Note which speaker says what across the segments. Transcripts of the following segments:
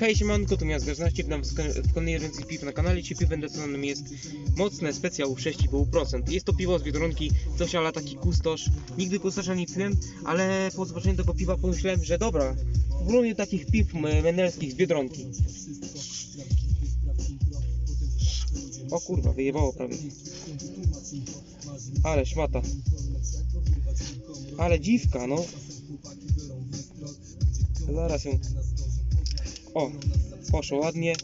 Speaker 1: Hej, siemanko, tu Miast Gaznaście, witam w w kolejnej piw na kanale. Dzisiaj piwem decydowanym jest mocne specjał 6,5%. Jest to piwo z Biedronki, coś ale taki kustosz. Nigdy kustosza nie piłem, ale po zobaczeniu tego piwa pomyślałem, że dobra, spróbuję takich piw menelskich z Biedronki. O kurwa, wyjebało prawie. Ale szmata. Ale dziwka, no. Zaraz ją... O, poszło ładnie.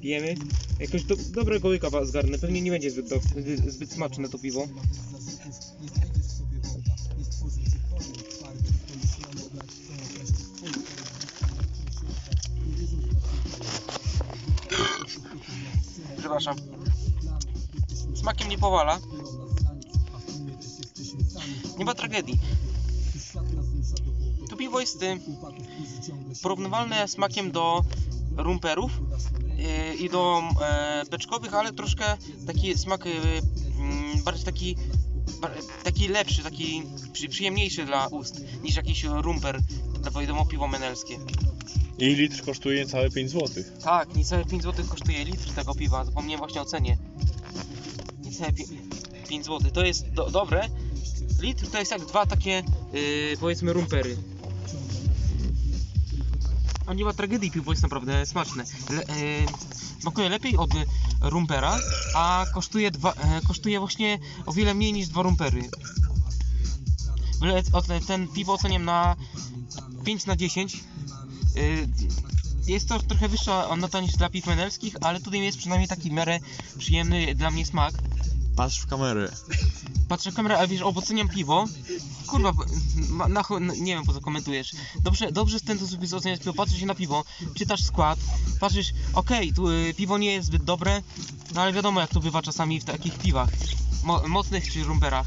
Speaker 1: Pijemy. Jakoś do, dobrego łyka zgarnę. Pewnie nie będzie zbyt, do, zbyt smaczne to piwo. Przepraszam. Smakiem nie powala. Nie ma tragedii. Piwo jest y, porównywalne smakiem do rumperów y, i do e, beczkowych, ale troszkę taki smak y, mm, bardziej taki taki lepszy, taki przy, przyjemniejszy dla ust niż jakiś rumper, wiadomo piwo menelskie.
Speaker 2: I litr kosztuje niecałe 5 zł.
Speaker 1: Tak, niecałe 5 zł kosztuje litr tego piwa, zapomniałem właśnie o cenie. Niecałe 5 zł, to jest do, dobre. Litr to jest jak dwa takie, yy, powiedzmy, rumpery. A nie ma tragedii, piwo jest naprawdę smaczne. Le, yy, smakuje lepiej od rumpera, a kosztuje, dwa, e, kosztuje właśnie o wiele mniej niż dwa rumpery. Byle- o- Ten piwo oceniam na 5 na 10. Yy, jest to trochę wyższa nota niż dla piw menelskich, ale tutaj jest przynajmniej taki w miarę przyjemny dla mnie smak.
Speaker 2: Patrz w kamerę.
Speaker 1: Patrzę w kamerę, ale wiesz, oceniam piwo. Kurwa, na, nie wiem po co komentujesz. Dobrze, dobrze w ten sposób jest oceniać piwo, patrzysz się na piwo, czytasz skład, patrzysz, okej, tu y, piwo nie jest zbyt dobre, no ale wiadomo jak to bywa czasami w takich piwach, mo, mocnych czy rumperach.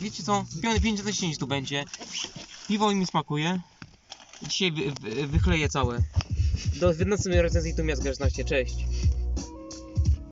Speaker 1: Wiecie co, 5 na 10 tu będzie. Piwo mi smakuje. Dzisiaj wy, wy, wychleję całe. Do następnej recenzji tu Miast 16, cześć.